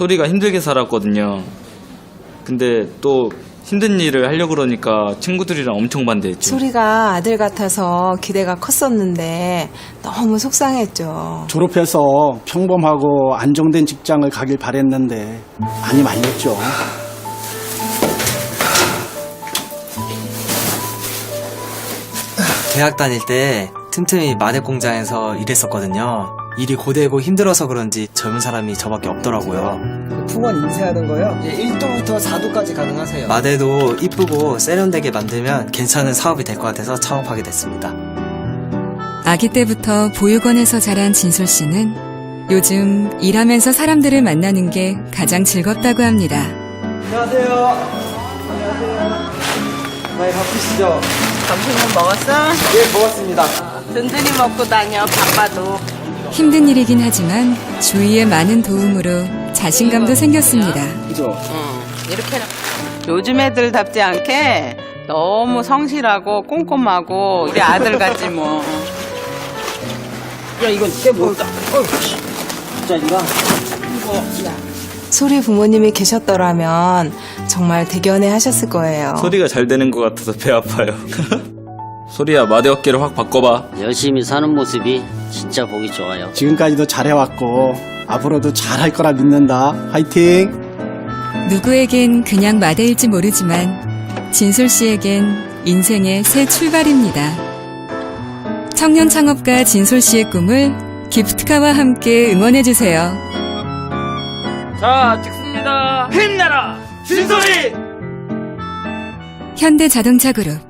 소리가 힘들게 살았거든요. 근데 또 힘든 일을 하려고 그러니까 친구들이랑 엄청 반대했죠. 소리가 아들 같아서 기대가 컸었는데 너무 속상했죠. 졸업해서 평범하고 안정된 직장을 가길 바랬는데 많이 말렸죠. 대학 다닐 때 틈틈이 마대 공장에서 일했었거든요. 일이 고되고 힘들어서 그런지 젊은 사람이 저밖에 없더라고요. 풍원 인쇄하는 거요. 이제 1도부터 4도까지 가능하세요. 마대도 이쁘고 세련되게 만들면 괜찮은 사업이 될 것 같아서 창업하게 됐습니다. 아기 때부터 보육원에서 자란 진솔 씨는 요즘 일하면서 사람들을 만나는 게 가장 즐겁다고 합니다. 안녕하세요. 안녕하세요. 많이 바쁘시죠? 점심은 먹었어? 예, 먹었습니다. 든든히 먹고 다녀 바빠도 힘든 일이긴 하지만 주위의 많은 도움으로 자신감도 생겼습니다. 그죠? 응 이렇게 요즘 애들답지 않게 너무 성실하고 꼼꼼하고 우리 아들 같지 뭐 야, 이건 꽤 무겁다. 어휴, 자, 이거. 소리 부모님이 계셨더라면 정말 대견해 하셨을 거예요. 소리가 잘 되는 것 같아서 배 아파요. 소리야 마대 어깨를 확 바꿔봐. 열심히 사는 모습이 진짜 보기 좋아요. 지금까지도 잘해왔고 앞으로도 잘할 거라 믿는다. 화이팅! 누구에겐 그냥 마대일지 모르지만 진솔 씨에겐 인생의 새 출발입니다. 청년 창업가 진솔 씨의 꿈을 기프트카와 함께 응원해 주세요. 자 찍습니다. 힘내라 진솔이. 현대 자동차 그룹